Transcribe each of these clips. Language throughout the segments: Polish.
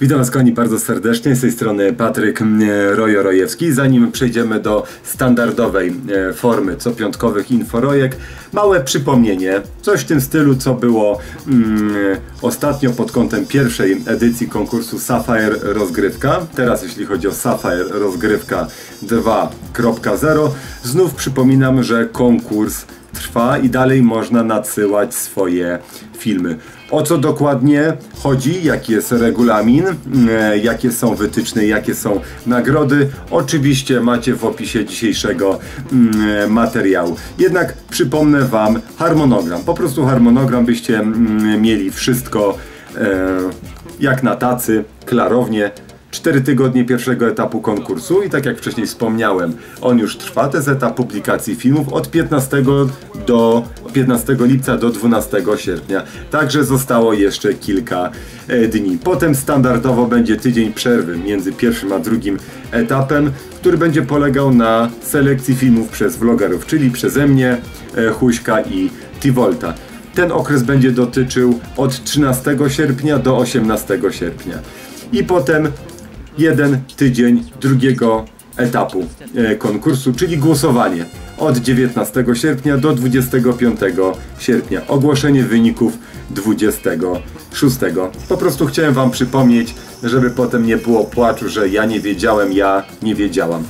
Witam Was kochani bardzo serdecznie, z tej strony Patryk Rojo-Rojewski. Zanim przejdziemy do standardowej e, formy copiątkowych inforojek, małe przypomnienie, coś w tym stylu co było mm, ostatnio pod kątem pierwszej edycji konkursu Sapphire Rozgrywka. Teraz jeśli chodzi o Sapphire Rozgrywka 2.0, znów przypominam, że konkurs trwa i dalej można nadsyłać swoje filmy. O co dokładnie chodzi, jaki jest regulamin, e, jakie są wytyczne, jakie są nagrody, oczywiście macie w opisie dzisiejszego mm, materiału. Jednak przypomnę Wam harmonogram, po prostu harmonogram byście mm, mieli wszystko e, jak na tacy, klarownie, 4 tygodnie pierwszego etapu konkursu i tak jak wcześniej wspomniałem, on już trwa, to jest etap publikacji filmów od 15 do 15 lipca do 12 sierpnia. Także zostało jeszcze kilka e, dni. Potem standardowo będzie tydzień przerwy między pierwszym a drugim etapem, który będzie polegał na selekcji filmów przez vlogerów, czyli przeze mnie, e, Huśka i Tivolta. Ten okres będzie dotyczył od 13 sierpnia do 18 sierpnia. I potem jeden tydzień drugiego etapu e, konkursu, czyli głosowanie od 19 sierpnia do 25 sierpnia. Ogłoszenie wyników 26. Po prostu chciałem Wam przypomnieć, żeby potem nie było płaczu, że ja nie wiedziałem, ja nie wiedziałam.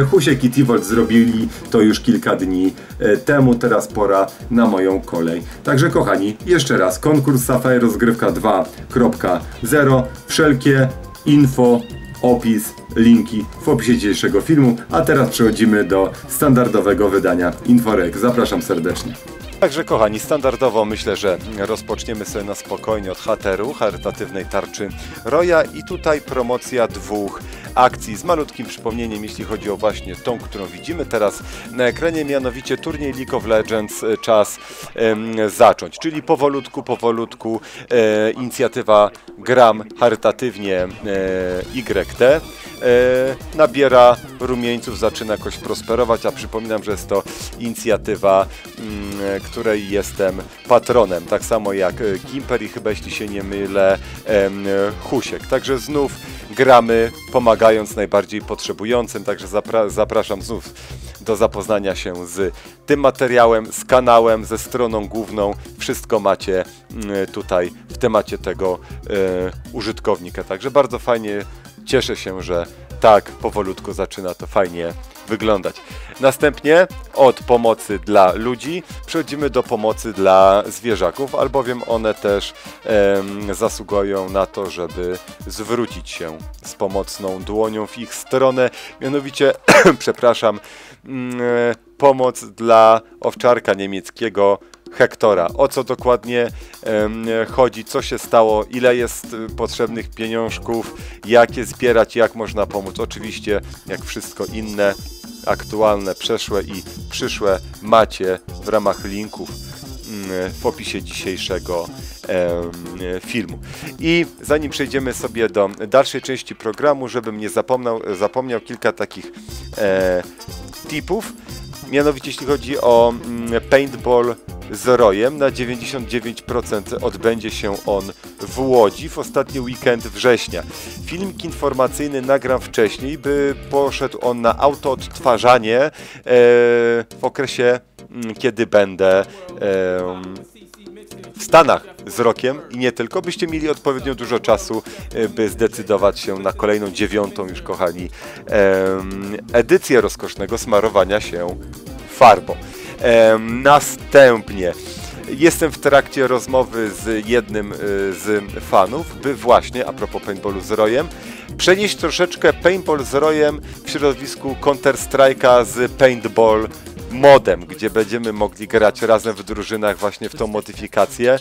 E, Husiek i Tivolt zrobili to już kilka dni e, temu, teraz pora na moją kolej. Także kochani, jeszcze raz, konkurs Sapphire Rozgrywka 2.0, wszelkie info opis, linki w opisie dzisiejszego filmu, a teraz przechodzimy do standardowego wydania Inforek. Zapraszam serdecznie. Także kochani, standardowo myślę, że rozpoczniemy sobie na spokojnie od hateru, charytatywnej tarczy Roya i tutaj promocja dwóch akcji z malutkim przypomnieniem, jeśli chodzi o właśnie tą, którą widzimy teraz na ekranie, mianowicie turniej League of Legends e, czas zacząć, czyli powolutku, powolutku e, inicjatywa Gram charytatywnie e, YT nabiera rumieńców, zaczyna jakoś prosperować, a przypominam, że jest to inicjatywa, mm, której jestem patronem, tak samo jak Kimper i chyba jeśli się nie mylę Husiek. Także znów gramy pomagając najbardziej potrzebującym, także zapra zapraszam znów do zapoznania się z tym materiałem, z kanałem, ze stroną główną. Wszystko macie mm, tutaj w temacie tego e, użytkownika. Także bardzo fajnie, cieszę się, że tak powolutku zaczyna to fajnie wyglądać. Następnie od pomocy dla ludzi przechodzimy do pomocy dla zwierzaków, albowiem one też em, zasługują na to, żeby zwrócić się z pomocną dłonią w ich stronę. Mianowicie, przepraszam, mm, pomoc dla owczarka niemieckiego Hektora. O co dokładnie chodzi, co się stało, ile jest y, potrzebnych pieniążków, jak je zbierać, jak można pomóc. Oczywiście, jak wszystko inne, aktualne, przeszłe i przyszłe macie w ramach linków mm, w opisie dzisiejszego filmu. I zanim przejdziemy sobie do dalszej części programu, żebym nie zapomniał, zapomniał kilka takich e, tipów, mianowicie jeśli chodzi o mm, paintball z rojem. Na 99% odbędzie się on w Łodzi w ostatni weekend września. Filmik informacyjny nagram wcześniej, by poszedł on na autoodtwarzanie e, w okresie, mm, kiedy będę e, w Stanach z rokiem i nie tylko, byście mieli odpowiednio dużo czasu, e, by zdecydować się na kolejną dziewiątą już, kochani, edycję rozkosznego smarowania się farbą. Następnie jestem w trakcie rozmowy z jednym y, z fanów, by właśnie, a propos paintballu z Rojem, przenieść troszeczkę paintball z Rojem w środowisku Counter-Strike'a z paintball modem, gdzie będziemy mogli grać razem w drużynach właśnie w tą modyfikację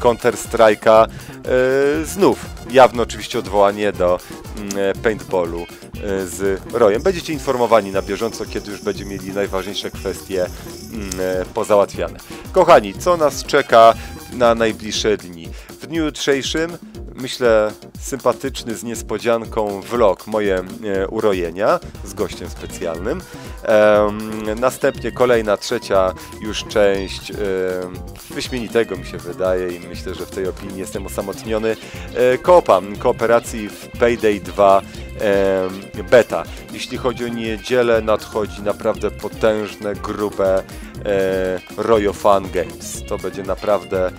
Counter-Strike'a. E, znów, jawne oczywiście odwołanie do mm, e, paintballu e, z Rojem. Będziecie informowani na bieżąco, kiedy już będziemy mieli najważniejsze kwestie mm, pozałatwiane. Kochani, co nas czeka na najbliższe dni? W dniu jutrzejszym myślę sympatyczny z niespodzianką vlog moje e, urojenia z gościem specjalnym. Następnie kolejna, trzecia już część wyśmienitego mi się wydaje i myślę, że w tej opinii jestem osamotniony. E, Koopa, kooperacji w Payday 2 beta. Jeśli chodzi o niedzielę, nadchodzi naprawdę potężne, grube e, Royo Games. To będzie naprawdę e,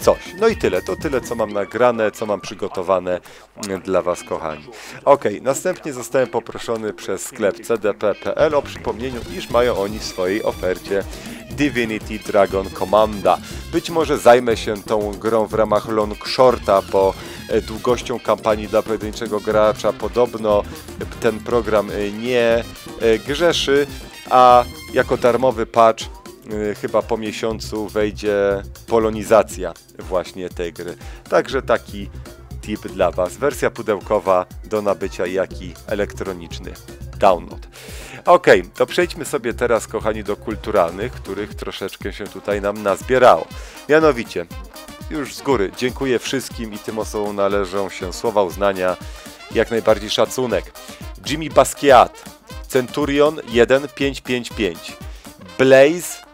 coś. No i tyle. To tyle, co mam nagrane, co mam przygotowane mm, dla Was, kochani. Ok, następnie zostałem poproszony przez sklep cdp.pl o przypomnieniu, iż mają oni w swojej ofercie Divinity Dragon Commanda. Być może zajmę się tą grą w ramach long shorta, bo długością kampanii dla pojedynczego gracza podobno ten program e, nie e, grzeszy, a jako darmowy patch chyba po miesiącu wejdzie polonizacja właśnie tej gry. Także taki tip dla Was. Wersja pudełkowa do nabycia, jak i elektroniczny download. Ok, to przejdźmy sobie teraz, kochani, do kulturalnych, których troszeczkę się tutaj nam nazbierało. Mianowicie, już z góry. Dziękuję wszystkim i tym osobom należą się słowa uznania, jak najbardziej szacunek. Jimmy Basquiat, Centurion 1555, Blaze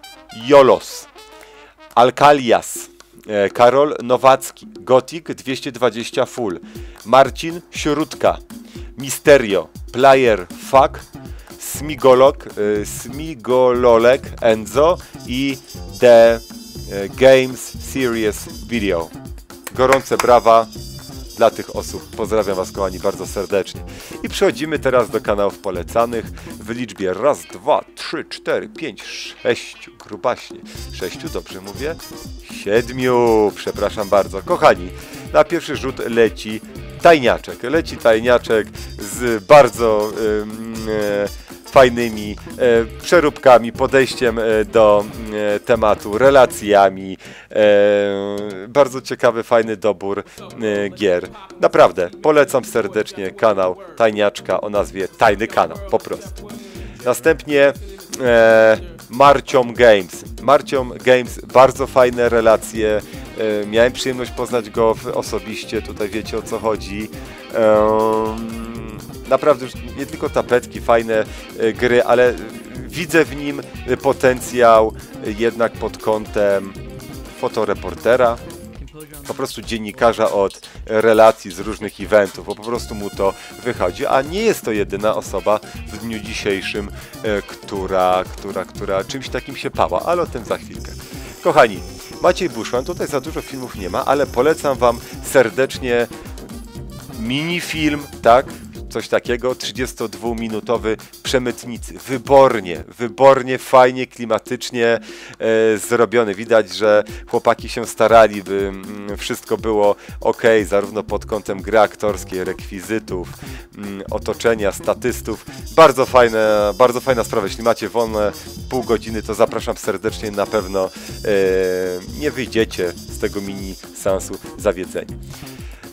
Jolos, Alkalias, e, Karol Nowacki, Gothic 220 Full, Marcin Śródka, Misterio, Player Fuck, Smigolog, y, Smigololek Enzo i The Games Series Video. Gorące brawa dla tych osób. Pozdrawiam Was, kochani, bardzo serdecznie. I przechodzimy teraz do kanałów polecanych w liczbie raz, dwa, trzy, cztery, pięć, sześciu, grubaśnie. Sześciu, dobrze mówię? Siedmiu, przepraszam bardzo. Kochani, na pierwszy rzut leci tajniaczek. Leci tajniaczek z bardzo... Yy, fajnymi e, przeróbkami, podejściem e, do e, tematu, relacjami. Bardzo ciekawy, fajny dobór gier. Naprawdę, polecam serdecznie kanał Tajniaczka o nazwie Tajny Kanał, po prostu. Następnie Marciom Games. Marciom Games, bardzo fajne relacje. Miałem przyjemność poznać go osobiście, tutaj wiecie o co chodzi naprawdę już nie tylko tapetki, fajne e, gry, ale widzę w nim potencjał jednak pod kątem fotoreportera, po prostu dziennikarza od relacji z różnych eventów, bo po prostu mu to wychodzi, a nie jest to jedyna osoba w dniu dzisiejszym, e, która, która, która czymś takim się pała, ale o tym za chwilkę. Kochani, Maciej Buszman, tutaj za dużo filmów nie ma, ale polecam Wam serdecznie minifilm, tak, coś takiego, 32-minutowy Przemytnicy. Wybornie, wybornie, fajnie, klimatycznie e, zrobiony. Widać, że chłopaki się starali, by mm, wszystko było ok, zarówno pod kątem gry aktorskiej, rekwizytów, mm, otoczenia, statystów. Bardzo fajne, bardzo fajna sprawa. Jeśli macie wolne pół godziny, to zapraszam serdecznie. Na pewno e, nie wyjdziecie z tego mini sensu zawiedzeni.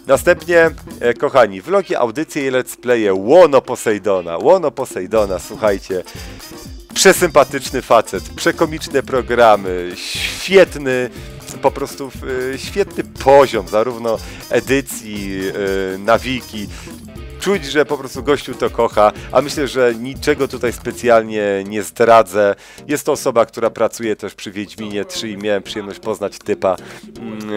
Następnie, e, kochani, vlogi, audycje i let's playe Łono Posejdona. Łono Posejdona, słuchajcie, przesympatyczny facet, przekomiczne programy, świetny, po prostu e, świetny poziom zarówno edycji, e, nawiki, czuć, że po prostu gościu to kocha, a myślę, że niczego tutaj specjalnie nie zdradzę. Jest to osoba, która pracuje też przy Wiedźminie 3 i miałem przyjemność poznać typa mm,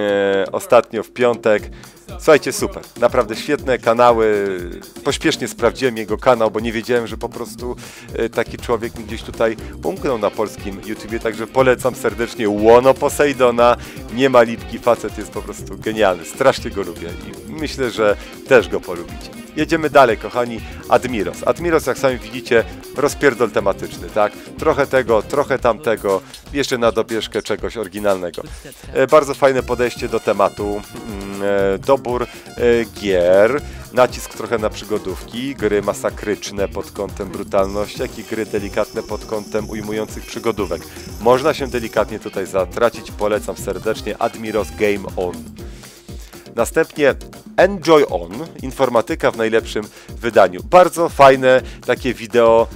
ostatnio w piątek. Słuchajcie, super. Naprawdę świetne kanały. Pośpiesznie sprawdziłem jego kanał, bo nie wiedziałem, że po prostu e, taki człowiek mi gdzieś tutaj umknął na polskim YouTubie, także polecam serdecznie Łono Poseidona. Nie ma lipki, facet jest po prostu genialny. Strasznie go lubię i myślę, że też go polubicie. Jedziemy dalej, kochani. Admiros. Admiros, jak sami widzicie, rozpierdol tematyczny, tak? Trochę tego, trochę tamtego, jeszcze na dobieżkę czegoś oryginalnego. E, bardzo fajne podejście do tematu. E, dobór e, gier, nacisk trochę na przygodówki, gry masakryczne pod kątem brutalności, jak i gry delikatne pod kątem ujmujących przygodówek. Można się delikatnie tutaj zatracić, polecam serdecznie. Admiros Game On. Następnie Enjoy On, informatyka w najlepszym wydaniu. Bardzo fajne takie wideo,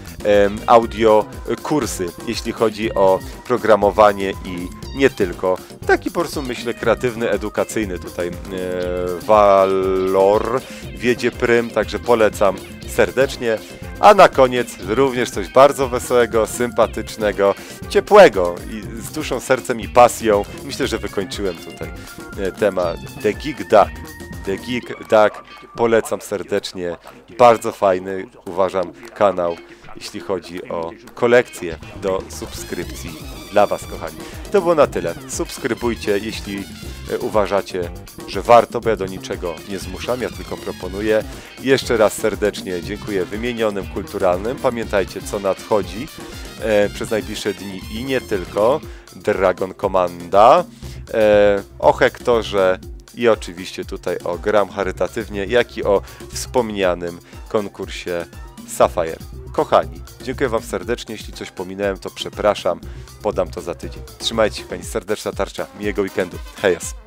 audio kursy, jeśli chodzi o programowanie i nie tylko. Taki po prostu myślę kreatywny, edukacyjny tutaj walor wiedzie prym, także polecam serdecznie. A na koniec również coś bardzo wesołego, sympatycznego, ciepłego i z duszą, sercem i pasją. Myślę, że wykończyłem tutaj e, temat The Geek Duck. The Geek Duck polecam serdecznie. Bardzo fajny, uważam, kanał, jeśli chodzi o kolekcję do subskrypcji dla Was, kochani. To było na tyle. Subskrybujcie, jeśli e, uważacie, że warto, bo ja do niczego nie zmuszam, ja tylko proponuję. Jeszcze raz serdecznie dziękuję wymienionym kulturalnym. Pamiętajcie, co nadchodzi e, przez najbliższe dni i nie tylko. Dragon Commanda, e, o Hektorze i oczywiście tutaj o Gram Charytatywnie, jak i o wspomnianym konkursie Sapphire. Kochani, dziękuję Wam serdecznie. Jeśli coś pominąłem, to przepraszam. Podam to za tydzień. Trzymajcie się, Pani serdeczna tarcza. Miłego weekendu. Hejas.